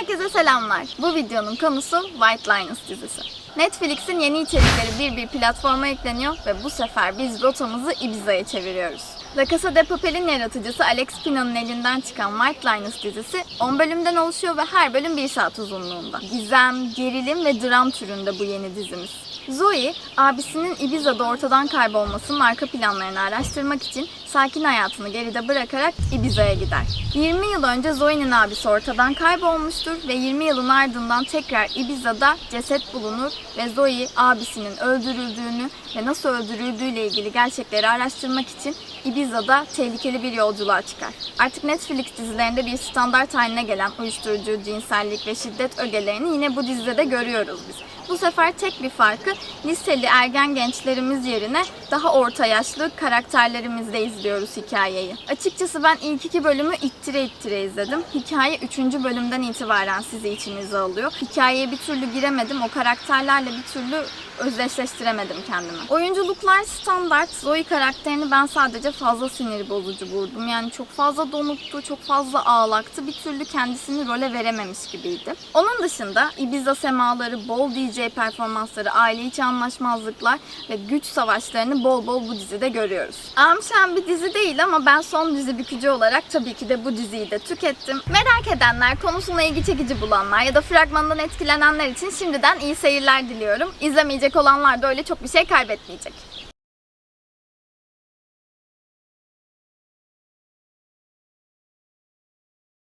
Herkese selamlar. Bu videonun konusu White Linus dizisi. Netflix'in yeni içerikleri bir bir platforma yükleniyor ve bu sefer biz rotamızı Ibiza'ya çeviriyoruz. La Casa de Papel'in yaratıcısı Alex Pino'nun elinden çıkan White Linus dizisi 10 bölümden oluşuyor ve her bölüm 1 saat uzunluğunda. Gizem, gerilim ve dram türünde bu yeni dizimiz. Zoe, abisinin Ibiza'da ortadan kaybolmasının arka planlarını araştırmak için sakin hayatını geride bırakarak Ibiza'ya gider. 20 yıl önce Zoe'nin abisi ortadan kaybolmuştur ve 20 yılın ardından tekrar Ibiza'da ceset bulunur ve Zoe abisinin öldürüldüğünü ve nasıl öldürüldüğüyle ilgili gerçekleri araştırmak için Ibiza'da tehlikeli bir yolculuğa çıkar. Artık Netflix dizilerinde bir standart haline gelen uyuşturucu, cinsellik ve şiddet ögelerini yine bu dizide de görüyoruz biz. Bu sefer tek bir farkı liseli ergen gençlerimiz yerine daha orta yaşlı karakterlerimizle izliyoruz hikayeyi. Açıkçası ben ilk iki bölümü ittire ittire izledim. Hikaye üçüncü bölümden itibaren sizi içinize alıyor. Hikayeye bir türlü giremedim. O karakterlerle bir türlü özdeşleştiremedim kendimi. Oyunculuklar standart. Zoe karakterini ben sadece fazla sinir bozucu buldum. Yani çok fazla donuktu, çok fazla ağlaktı. Bir türlü kendisini role verememiş gibiydi. Onun dışında Ibiza semaları, bol DJ performansları, aile içi anlaşmazlıklar ve güç savaşlarını bol bol bu dizide görüyoruz. Amşan bir dizi değil ama ben son dizi bükücü olarak tabii ki de bu diziyi de tükettim. Merak edenler, konusuna ilgi çekici bulanlar ya da fragmandan etkilenenler için şimdiden iyi seyirler diliyorum. İzlemeyecek olanlar da öyle çok bir şey kaybetmeyecek.